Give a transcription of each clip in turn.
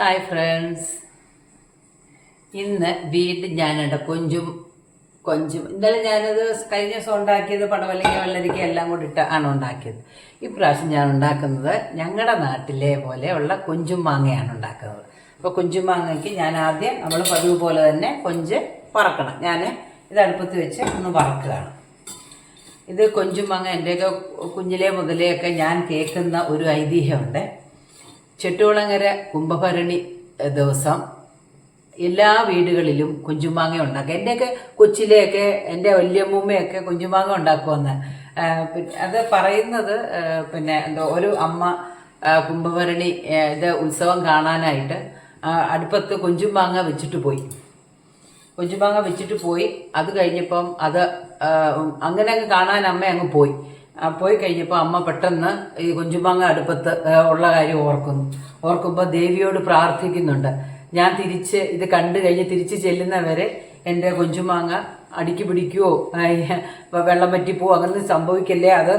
Hi friends ഇന്ന് വീണ്ടും ഞാനുണ്ട്. കൊഞ്ചും കൊഞ്ചും. ഇന്നലെ ഞാനത് കഴിഞ്ഞ ദിവസം ഉണ്ടാക്കിയത് പടവലങ്ങ വെള്ളരിക്ക എല്ലാം കൂടി ഇട്ട് ആണ് ഉണ്ടാക്കിയത്. ഇപ്രാവശ്യം ഞാൻ ഉണ്ടാക്കുന്നത് ഞങ്ങളുടെ നാട്ടിലെ പോലെയുള്ള കൊഞ്ചും മാങ്ങയാണ് ഉണ്ടാക്കുന്നത്. അപ്പോൾ കൊഞ്ചും മാങ്ങയ്ക്ക് ഞാൻ ആദ്യം നമ്മൾ പതിവ് പോലെ തന്നെ കൊഞ്ച് പറക്കണം ഞാൻ ഇത് അടുപ്പത്ത് വെച്ച് ഒന്ന് വറക്കുകയാണ്. ഇത് കൊഞ്ചും മാങ്ങ എന്റെയൊക്കെ കുഞ്ഞിലെ ഒക്കെ ഞാൻ കേൾക്കുന്ന ഒരു ഐതിഹ്യമുണ്ട്. ചെട്ടുകുളങ്ങര കുംഭഭരണി ദിവസം എല്ലാ വീടുകളിലും കുഞ്ചുമാങ്ങ ഉണ്ടാക്കുക എന്റെയൊക്കെ കൊച്ചിലെയൊക്കെ എന്റെ വല്യമ്മൂമ്മയൊക്കെ കുഞ്ചുമാങ്ങ ഉണ്ടാക്കുമെന്ന് അത് പറയുന്നത് പിന്നെ എന്തോ ഒരു അമ്മ കുംഭഭരണി ഇത് ഉത്സവം കാണാനായിട്ട് അടുപ്പത്ത് കുഞ്ചുമാങ്ങ വെച്ചിട്ട് പോയി. കൊഞ്ചുമാങ്ങ വെച്ചിട്ട് പോയി. അത് കഴിഞ്ഞപ്പം അത് അങ്ങനെ അങ്ങ് കാണാൻ അമ്മ അങ്ങ് പോയി. പോയി കഴിഞ്ഞപ്പോൾ അമ്മ പെട്ടെന്ന് ഈ കുഞ്ചുമാങ്ങ അടുപ്പത്ത് ഉള്ള കാര്യം ഓർക്കുന്നു. ഓർക്കുമ്പോൾ ദേവിയോട് പ്രാർത്ഥിക്കുന്നുണ്ട്. ഞാൻ തിരിച്ച് ഇത് കണ്ടു കഴിഞ്ഞ് തിരിച്ച് ചെല്ലുന്നവരെ എന്റെ കൊഞ്ചുമാങ്ങ അടുക്കി പിടിക്കുവോ? വെള്ളം പറ്റിപ്പോവോ അങ്ങനെ സംഭവിക്കല്ലേ അത്?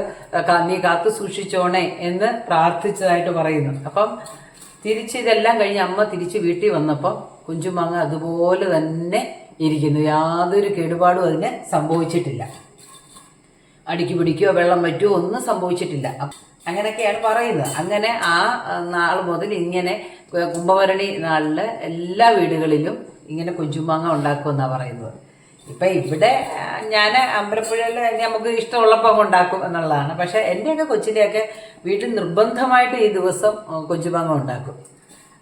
നീ കാത്തു സൂക്ഷിച്ചോണേ എന്ന് പ്രാർത്ഥിച്ചതായിട്ട് പറയുന്നു. അപ്പം തിരിച്ച് ഇതെല്ലാം കഴിഞ്ഞ് അമ്മ തിരിച്ച് വീട്ടിൽ വന്നപ്പോൾ കുഞ്ചുമാങ്ങ അതുപോലെ തന്നെ ഇരിക്കുന്നു. യാതൊരു കേടുപാടും അതിന് സംഭവിച്ചിട്ടില്ല. അടിക്ക് പിടിക്കുകയോ വെള്ളം പറ്റുമോ ഒന്നും സംഭവിച്ചിട്ടില്ല. അങ്ങനെയൊക്കെയാണ് പറയുന്നത്. അങ്ങനെ ആ നാൾ മുതൽ ഇങ്ങനെ കുംഭഭരണി നാളിൽ എല്ലാ വീടുകളിലും ഇങ്ങനെ കുഞ്ചുമാങ്ങ ഉണ്ടാക്കുമെന്നാണ് പറയുന്നത്. ഇപ്പം ഇവിടെ ഞാൻ അമ്പലപ്പുഴയിൽ നമുക്ക് ഇഷ്ടമുള്ളപ്പം ഉണ്ടാക്കും എന്നുള്ളതാണ്. പക്ഷേ എന്റെയൊക്കെ കൊച്ചിലെയൊക്കെ വീട്ടിൽ നിർബന്ധമായിട്ട് ഈ ദിവസം കൊഞ്ചുമാങ്ങ ഉണ്ടാക്കും.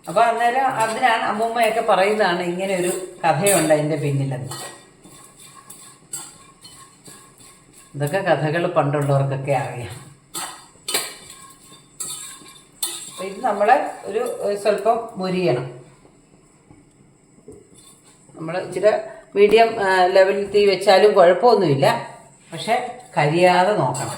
അപ്പോൾ അന്നേരം അതിനാണ് അമ്മൂമ്മയൊക്കെ പറയുന്നതാണ് ഇങ്ങനെ ഒരു കഥയുണ്ട് എന്റെ പിന്നിലെന്ന്. ഇതൊക്കെ കഥകൾ പണ്ടുള്ളവർക്കൊക്കെ അറിയാം. ഇത് നമ്മൾ ഒരു സ്വല്പം മുരിയണം. നമ്മൾ ഇച്ചിരി മീഡിയം ലെവലിൽ തീ വെച്ചാലും കുഴപ്പമൊന്നുമില്ല. പക്ഷെ കരിയാതെ നോക്കണം.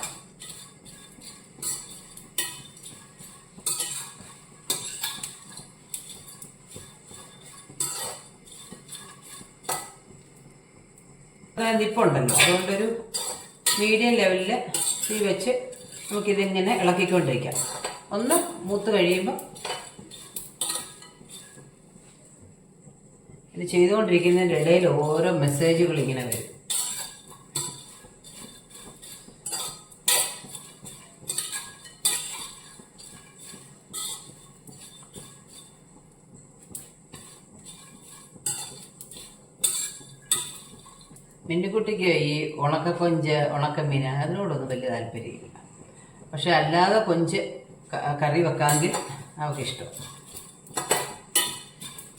നിപ്പുണ്ടല്ലോ അതുകൊണ്ടൊരു മീഡിയം ലെവലിൽ തീ വെച്ച് നമുക്കിതിങ്ങനെ ഇളക്കിക്കൊണ്ടിരിക്കാം. ഒന്ന് മൂത്ത് കഴിയുമ്പോൾ ഇത് ചെയ്തുകൊണ്ടിരിക്കുന്നതിന്റെ ഇടയിൽ ഓരോ മെസ്സേജുകൾ ഇങ്ങനെ വരും. മിന്നുകുട്ടിക്ക് ഈ ഉണക്കക്കൊഞ്ച് ഉണക്കമീൻ അതിനോടൊന്നും വലിയ താല്പര്യമില്ല. പക്ഷെ അല്ലാതെ കൊഞ്ച് കറി വെക്കാമെങ്കിൽ അവൾക്ക് ഇഷ്ടം.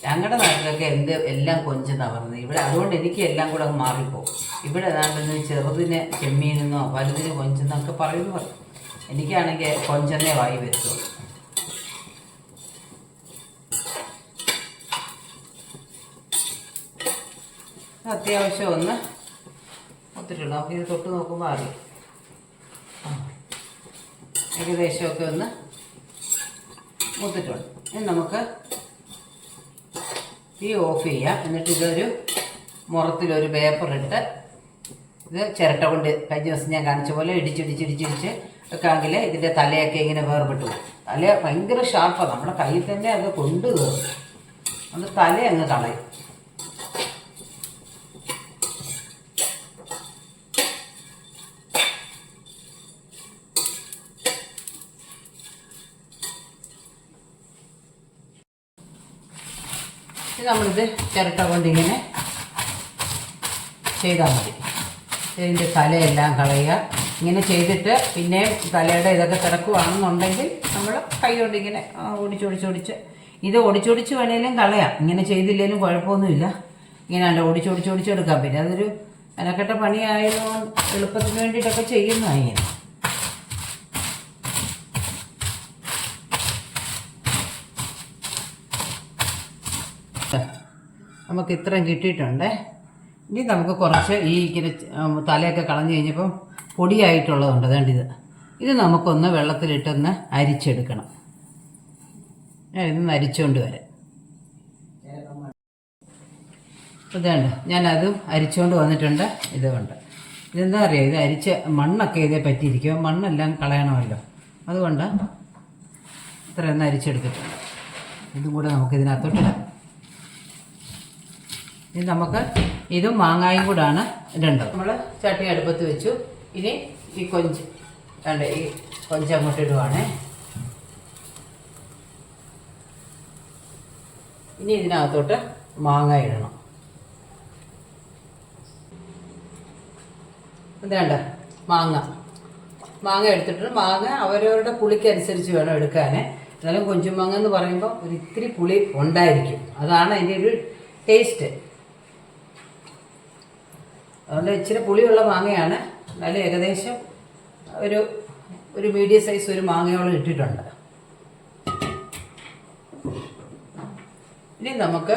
ഞങ്ങളുടെ നാട്ടിലൊക്കെ എന്ത് എല്ലാം കൊഞ്ചെന്നാണ് പറഞ്ഞത് ഇവിടെ അതുകൊണ്ട് എനിക്ക് എല്ലാം കൂടെ അങ്ങ് മാറിപ്പോകും. ഇവിടെ ഏതാണ്ടെന്ന് ചെറുതിന് ചെമ്മീനെന്നോ വലുതിന് കൊഞ്ചെന്നൊക്കെ പറയുന്നു പറയും എനിക്കാണെങ്കിൽ കൊഞ്ചെന്നേ വായി വരുത്തുള്ളൂ. അത്യാവശ്യം ഒന്ന് ഒത്തിട്ടുള്ളൂ നമുക്ക് ഇത് തൊട്ട് നോക്കുമ്പോൾ അറിയാം. ഏകദേശമൊക്കെ ഒന്ന് മൂത്തിട്ടുണ്ട്. ഇനി നമുക്ക് തീ ഓഫ് ചെയ്യാം. എന്നിട്ട് ഇതൊരു മുറത്തിലൊരു പേപ്പറിട്ട് ഇത് ചിരട്ട കൊണ്ട് കഴിഞ്ഞ ദിവസം ഞാൻ കാണിച്ച പോലെ ഇടിച്ചിടിച്ചിടിച്ചിടിച്ച് വെക്കാമെങ്കിൽ ഇതിന്റെ തലയൊക്കെ ഇങ്ങനെ വേർപെട്ട്. തല ഭയങ്കര ഷാർപ്പാണ് നമ്മുടെ കയ്യിൽ തന്നെ അത് കൊണ്ടു കയറും അത് തല അങ്ങ് കളയും. ഇത് നമ്മളിത് ചിരട്ട കൊണ്ടിങ്ങനെ ചെയ്താൽ മതി. ഇതിന്റെ തലയെല്ലാം കളയുക. ഇങ്ങനെ ചെയ്തിട്ട് പിന്നെ തലയുടെ ഇതൊക്കെ കിടക്കുവാണെന്നുണ്ടെങ്കിൽ നമ്മൾ കൈ കൊണ്ടിങ്ങനെ ഒടിച്ചൊടിച്ചൊടിച്ച് ഇത് ഒടിച്ചൊടിച്ച് വേണേലും കളയാം. ഇങ്ങനെ ചെയ്തില്ലെങ്കിലും കുഴപ്പമൊന്നുമില്ല. ഇങ്ങനെ അല്ല ഓടിച്ചോടിച്ചോടിച്ചെടുക്കാം പിന്നെ അതൊരു മെനക്കെട്ട പണിയായതുകൊണ്ട് എളുപ്പത്തിന് വേണ്ടിയിട്ടൊക്കെ ചെയ്യുന്നതാണ് ഇങ്ങനെ. നമുക്ക് ഇത്രയും കിട്ടിയിട്ടുണ്ട്. ഇനി നമുക്ക് കുറച്ച് ഈ ഇങ്ങനെ തലയൊക്കെ കളഞ്ഞു കഴിഞ്ഞപ്പം പൊടിയായിട്ടുള്ളതുണ്ട്. അതുകൊണ്ട് ഇത് നമുക്കൊന്ന് വെള്ളത്തിലിട്ടൊന്ന് അരിച്ചെടുക്കണം. ഞാൻ ഇതൊന്ന് അരിച്ചുകൊണ്ട് വരാം. ഇതുണ്ട് ഞാനതും അരിച്ചുകൊണ്ട് വന്നിട്ടുണ്ട്. ഇതുകൊണ്ട് ഇതെന്താ അറിയാം? ഇത് അരിച്ച മണ്ണൊക്കെ ഇതേ പറ്റിയിരിക്കും. മണ്ണെല്ലാം കളയണമല്ലോ. അതുകൊണ്ട് ഇത്രയൊന്ന് അരിച്ചെടുത്തിട്ടുണ്ട്. ഇതും കൂടെ നമുക്ക് ഇതിനകത്തോട്ടിടാം ഇനി നമുക്ക് ഇതും മാങ്ങായും കൂടാണ് ഇടേണ്ടത് നമ്മൾ ചട്ടി അടുപ്പത്ത് വെച്ചു. ഇനി ഈ കൊഞ്ച്. വേണ്ട ഈ കൊഞ്ച് അങ്ങോട്ട് ഇടുവാണേ. ഇനി ഇതിനകത്തോട്ട് മാങ്ങ ഇടണം. ഇതേണ്ട മാങ്ങ. മാങ്ങ എടുത്തിട്ട് മാങ്ങ അവരവരുടെ പുളിക്കനുസരിച്ച് വേണം എടുക്കാൻ എന്നാലും കൊഞ്ചുമാങ്ങ എന്ന് പറയുമ്പോൾ ഒരു ഇത്തിരി പുളി ഉണ്ടായിരിക്കും. അതാണ് അതിന്റെ ഒരു ടേസ്റ്റ്. അതുകൊണ്ട് ഇച്ചിരി പുളിയുള്ള മാങ്ങയാണ്. നല്ല ഏകദേശം ഒരു ഒരു മീഡിയം സൈസ് ഒരു മാങ്ങയോളം ഇട്ടിട്ടുണ്ട്. ഇനി നമുക്ക്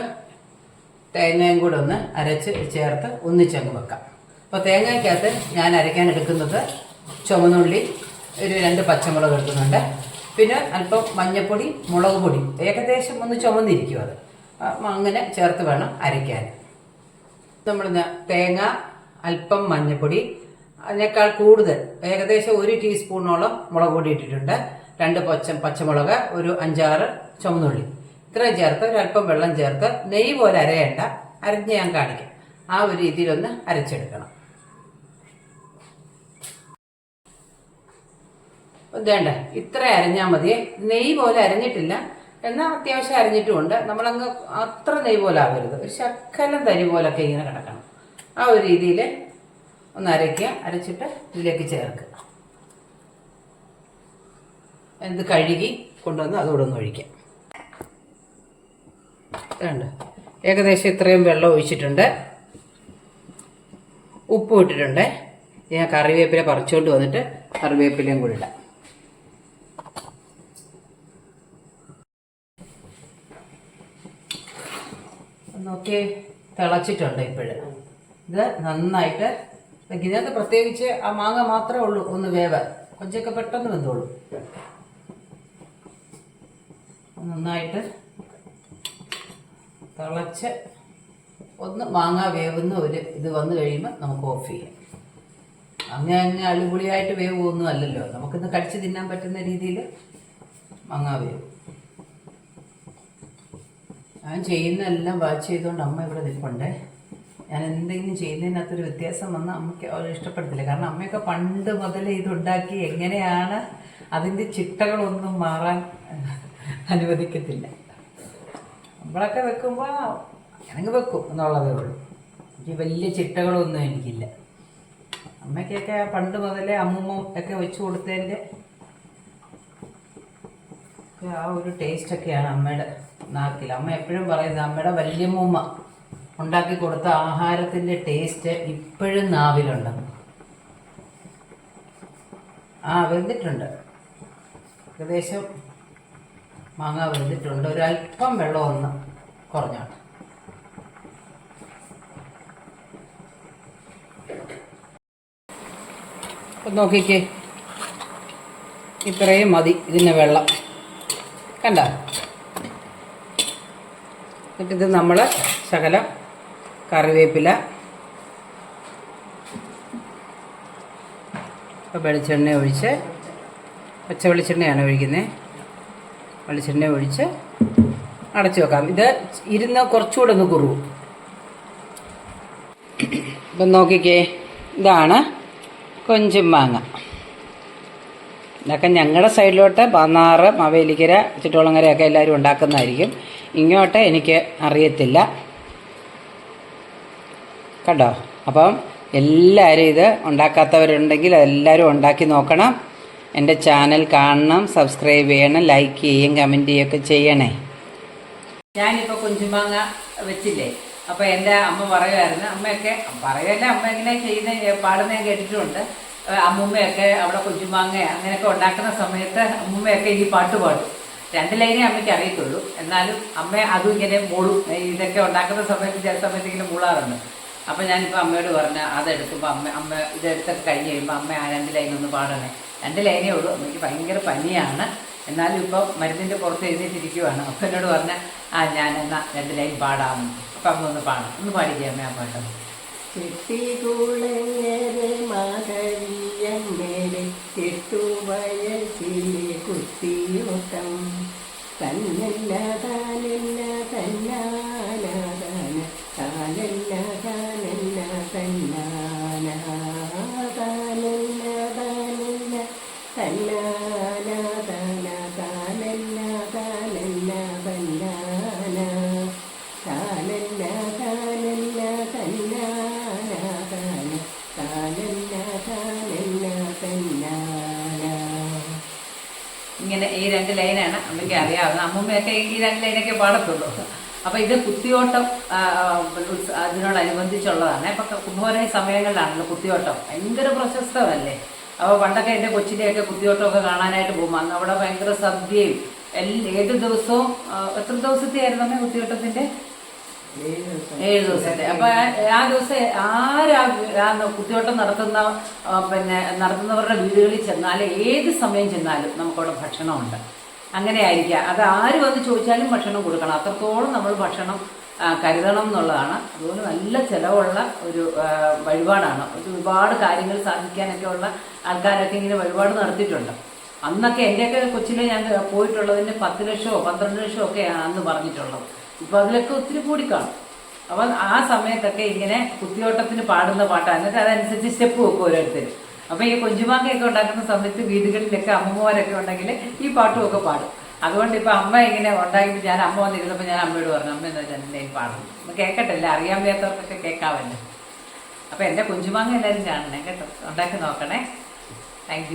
തേങ്ങയും കൂടെ ഒന്ന് അരച്ച് ചേർത്ത് ഒന്നിച്ചങ്ങ് വെക്കാം. അപ്പോൾ തേങ്ങയ്ക്കകത്ത് ഞാൻ അരയ്ക്കാൻ എടുക്കുന്നത് ചുമന്നുള്ളി ഒരു രണ്ട് പച്ചമുളക് എടുക്കുന്നുണ്ട്. പിന്നെ അല്പം മഞ്ഞൾപ്പൊടി മുളക് പൊടി. ഏകദേശം ഒന്ന് ചുമന്നിരിക്കും അത്. അങ്ങനെ ചേർത്ത് വേണം അരയ്ക്കാൻ. നമ്മൾ തേങ്ങ അല്പം മഞ്ഞപ്പൊടി അതിനേക്കാൾ കൂടുതൽ ഏകദേശം ഒരു ടീസ്പൂണോളം മുളക് പൊടി ഇട്ടിട്ടുണ്ട്. രണ്ട് പച്ച പച്ചമുളക് ഒരു അഞ്ചാറ് ചുമന്നുള്ളി. ഇത്രയും ചേർത്ത് ഒരല്പം വെള്ളം ചേർത്ത് നെയ്യ് പോലെ അരയേണ്ട അരഞ്ഞ് ഞാൻ കാണിക്കാം. ആ ഒരു രീതിയിലൊന്ന് അരച്ചെടുക്കണം. വേണ്ട ഇത്ര അരഞ്ഞാൽ മതി. നെയ്യ് പോലെ അരഞ്ഞിട്ടില്ല. എന്നാൽ അത്യാവശ്യം അരഞ്ഞിട്ടുമുണ്ട്. നമ്മളങ്ങ് അത്ര നെയ്യ് പോലെ ആവരുത്. ഒരു ശക്കലം തരി പോലൊക്കെ ഇങ്ങനെ കിടക്കണം. ആ ഒരു രീതിയിൽ ഒന്ന് അരയ്ക്കുക. അരച്ചിട്ട് ഇതിലേക്ക് ചേർക്കുക. ഇത് കഴുകി കൊണ്ടുവന്ന് അതുകൂടെ ഒന്ന് ഒഴിക്കാം. ഏകദേശം ഇത്രയും വെള്ളം ഒഴിച്ചിട്ടുണ്ട്. ഉപ്പ് ഇട്ടിട്ടുണ്ട്. ഞാൻ കറിവേപ്പില പറിച്ചുകൊണ്ട് വന്നിട്ട് കറിവേപ്പിലയും കൂടി ഇടാം. നോക്കി തിളച്ചിട്ടുണ്ട് ഇപ്പോഴ്. ഇത് നന്നായിട്ട്. ഇതിനകത്ത് പ്രത്യേകിച്ച് ആ മാങ്ങ മാത്രമേ ഉള്ളൂ. ഒന്ന് വേവാൻ കൊഞ്ചൊക്കെ പെട്ടെന്ന് വെന്തോളൂ. നന്നായിട്ട് തിളച്ച് ഒന്ന് മാങ്ങ വേവുന്ന ഒരു ഇത് വന്നു കഴിയുമ്പോൾ നമുക്ക് ഓഫ് ചെയ്യാം. അങ്ങനെ അങ്ങ് അടിപൊളിയായിട്ട് വേവൊന്നും അല്ലല്ലോ. നമുക്കിന്ന് കടിച്ച് തിന്നാൻ പറ്റുന്ന രീതിയിൽ മാങ്ങ വേവ്. ഞാൻ ചെയ്യുന്ന എല്ലാം വാച്ച് ചെയ്തുകൊണ്ട് അമ്മ ഇവിടെ നിൽപ്പുണ്ടേ. ഞാൻ എന്തെങ്കിലും ചെയ്യുന്നതിനകത്തൊരു വ്യത്യാസം വന്നാൽ അമ്മയ്ക്ക് അവർ ഇഷ്ടപ്പെടത്തില്ല. കാരണം അമ്മയൊക്കെ പണ്ട് മുതലേ ഇതുണ്ടാക്കി എങ്ങനെയാണ് അതിന്റെ ചിട്ടകളൊന്നും മാറാൻ അനുവദിക്കത്തില്ല. നമ്മളൊക്കെ വെക്കുമ്പോൾ അങ്ങനെ വെക്കും എന്നുള്ളതേ ഉള്ളൂ. എനിക്ക് വലിയ ചിട്ടകളൊന്നും എനിക്കില്ല. അമ്മയ്ക്കൊക്കെ പണ്ട് മുതലേ അമ്മൂമ്മ ഒക്കെ വെച്ച് കൊടുത്തതിന്റെ ആ ഒരു ടേസ്റ്റൊക്കെയാണ് അമ്മയുടെ നാക്കിൽ. അമ്മ എപ്പോഴും പറയുന്നത് അമ്മയുടെ വല്യമ്മൂമ്മ. ഉണ്ടാക്കി കൊടുത്ത ആഹാരത്തിന്റെ ടേസ്റ്റ് ഇപ്പോഴും നാവിലുണ്ട്. ആ വെന്തിട്ടുണ്ട്. ഏകദേശം മാങ്ങ വെന്തിട്ടുണ്ട്. ഒരല്പം വെള്ളം ഒന്ന് കുറഞ്ഞാണ് നോക്കിക്കേ. ഇത്രയും മതി ഇതിന് വെള്ളം. കണ്ട? എന്നിട്ടിത് നമ്മൾ ശകലം കറിവേപ്പില വെളിച്ചെണ്ണ ഒഴിച്ച് പച്ച വെളിച്ചെണ്ണയാണ് ഒഴിക്കുന്നത് വെളിച്ചെണ്ണ ഒഴിച്ച് അടച്ചു വെക്കാം. ഇത് ഇരുന്ന് കുറച്ചുകൂടെ ഒന്ന് കുറുവും ഇപ്പം നോക്കിക്കേ ഇതാണ് കൊഞ്ചും മാങ്ങ. ഇതൊക്കെ ഞങ്ങളുടെ സൈഡിലോട്ട് പന്നാറ് മവേലിക്കര ചുറ്റോളങ്ങരയൊക്കെ എല്ലാവരും ഉണ്ടാക്കുന്നതായിരിക്കും. ഇങ്ങോട്ട് എനിക്ക് അറിയത്തില്ല. കണ്ടോ? അപ്പം എല്ലാവരും ഇത് ഉണ്ടാക്കാത്തവരുണ്ടെങ്കിൽ എല്ലാവരും ഉണ്ടാക്കി നോക്കണം. എന്റെ ചാനൽ കാണണം സബ്സ്ക്രൈബ് ചെയ്യണം ലൈക്ക് ചെയ്യും കമന്റ് ചെയ്യുകയൊക്കെ ചെയ്യണേ. ഞാനിപ്പോൾ കുഞ്ചുമാങ്ങ വെച്ചില്ലേ? അപ്പോൾ എന്റെ അമ്മ പറയുമായിരുന്നു അമ്മയൊക്കെ പറയുമല്ല അമ്മ എങ്ങനെ ചെയ്യുന്ന? പാടുന്ന ഏഹ് അമ്മൂമ്മയൊക്കെ അവിടെ കുഞ്ചുമാങ്ങ അങ്ങനെയൊക്കെ ഉണ്ടാക്കുന്ന സമയത്ത് അമ്മൂമ്മയൊക്കെ ഈ പാട്ട് പാടും. രണ്ട് ലൈനേ അമ്മയ്ക്ക് അറിയത്തുള്ളൂ. എന്നാലും അമ്മ അതും ഇങ്ങനെ മൂളും. ഇതൊക്കെ ഉണ്ടാക്കുന്ന സമയത്ത് ചില സമയത്ത് ഇങ്ങനെ മൂളാറുണ്ട്. അപ്പോൾ ഞാനിപ്പോ അമ്മയോട് പറഞ്ഞ അതെടുക്കുമ്പോ അമ്മ അമ്മ ഇതെടുത്തൊക്കെ കഴിഞ്ഞ് കഴിയുമ്പോ അമ്മ ആ രണ്ട് ലൈൻ ഒന്ന് പാടണേ. രണ്ട് ലൈനേ ഉള്ളൂ. അമ്മയ്ക്ക് ഭയങ്കര പനിയാണ്. എന്നാലും ഇപ്പോൾ മരുന്നിന്റെ പുറത്ത് എഴുതിയിട്ടിരിക്കുവാണ് അപ്പൊ എന്നോട് പറഞ്ഞ ആ ഞാൻ എന്നാ രണ്ട് ലൈൻ പാടാം. അപ്പൊ അമ്മ ഒന്ന് പാടാം. ഒന്ന് പാടിക്കേ അമ്മ ആ പാട്ട്. കെട്ടികുളങ്ങരെ തന്നല്ല താനല്ല തന്നാല താനല്ല തന്നാന തന്നാന തന്നാന തന്നാന തന്നാന ഇങ്ങനെ ഈ രണ്ട് ലൈനാണ്. അമ്മയ്ക്ക് അറിയാവുന്ന അമ്മൂമ്മയൊക്കെ ഈ രണ്ട് ലൈനൊക്കെ പാടത്തുള്ളൂ. അപ്പോൾ ഇത് കുത്തിയോട്ടം അതിനോടനുബന്ധിച്ചുള്ളതാണ്. ഇപ്പം കുംഭോര സമയങ്ങളിലാണല്ലോ കുത്തിയോട്ടം. ഭയങ്കര പ്രശസ്തമല്ലേ? അപ്പോൾ പണ്ടൊക്കെ എന്റെ കൊച്ചിന്റെയൊക്കെ കുത്തിയോട്ടമൊക്കെ കാണാനായിട്ട് പോകും. അന്ന് അവിടെ ഭയങ്കര സദ്യയും എല്ലാ ഏത് ദിവസവും എത്ര ദിവസത്തെ ആയിരുന്നു അമ്മേ കുത്തിയോട്ടത്തിന്റെ ഏഴ് ദിവസത്തെ. അപ്പൊ ആ- ദിവസം ആരാ കുത്തിയോട്ടം നടത്തുന്ന പിന്നെ നടത്തുന്നവരുടെ വീടുകളിൽ ചെന്നാലും ഏത് സമയം ചെന്നാലും നമുക്കവിടെ ഭക്ഷണമുണ്ട്. അങ്ങനെ ആയിരിക്കാം അത് ആര് വന്ന് ചോദിച്ചാലും ഭക്ഷണം കൊടുക്കണം. അത്രത്തോളം നമ്മൾ ഭക്ഷണം കരുതണം എന്നുള്ളതാണ്. അതുപോലെ നല്ല ചിലവുള്ള ഒരു വഴിപാടാണ്. ഒരുപാട് കാര്യങ്ങൾ സാധിക്കാനൊക്കെ ഉള്ള ആൾക്കാരൊക്കെ ഇങ്ങനെ വഴിപാട് നടത്തിയിട്ടുണ്ട്. അന്നൊക്കെ എന്റെയൊക്കെ കൊച്ചിലെ ഞാൻ പോയിട്ടുള്ളതിന് പത്ത് ലക്ഷമോ പന്ത്രണ്ട് ലക്ഷമോ ഒക്കെയാണ് അന്ന് പറഞ്ഞിട്ടുള്ളത്. ഇപ്പൊ അതിലൊക്കെ ഒത്തിരി കൂടി കാണും. അപ്പം ആ സമയത്തൊക്കെ ഇങ്ങനെ കുത്തിയോട്ടത്തിന് പാടുന്ന പാട്ടാണ് എന്നിട്ട് അതനുസരിച്ച് സ്റ്റെപ്പ് വെക്കും ഓരോരുത്തർ അപ്പൊ ഈ കൊഞ്ചുമാങ്ങയൊക്കെ ഉണ്ടാക്കുന്ന സമയത്ത് വീടുകളിലൊക്കെ അമ്മമാരൊക്കെ ഉണ്ടെങ്കിൽ ഈ പാട്ടുമൊക്കെ പാടും. അതുകൊണ്ട് ഇപ്പൊ അമ്മ ഇങ്ങനെ ഉണ്ടാക്കി ഞാൻ അമ്മ വന്നിരുന്നപ്പോൾ ഞാൻ അമ്മയോട് പറഞ്ഞു അമ്മ എന്താ പാടണം പാടും അപ്പൊ കേൾക്കട്ടില്ല അറിയാൻ വയ്യാത്തവർക്കൊക്കെ കേൾക്കാമല്ലോ അപ്പൊ എന്റെ കുഞ്ചുമാങ്ങ എല്ലാവരും കാണണേ കേട്ടോ. ഉണ്ടാക്കി നോക്കണേ. താങ്ക്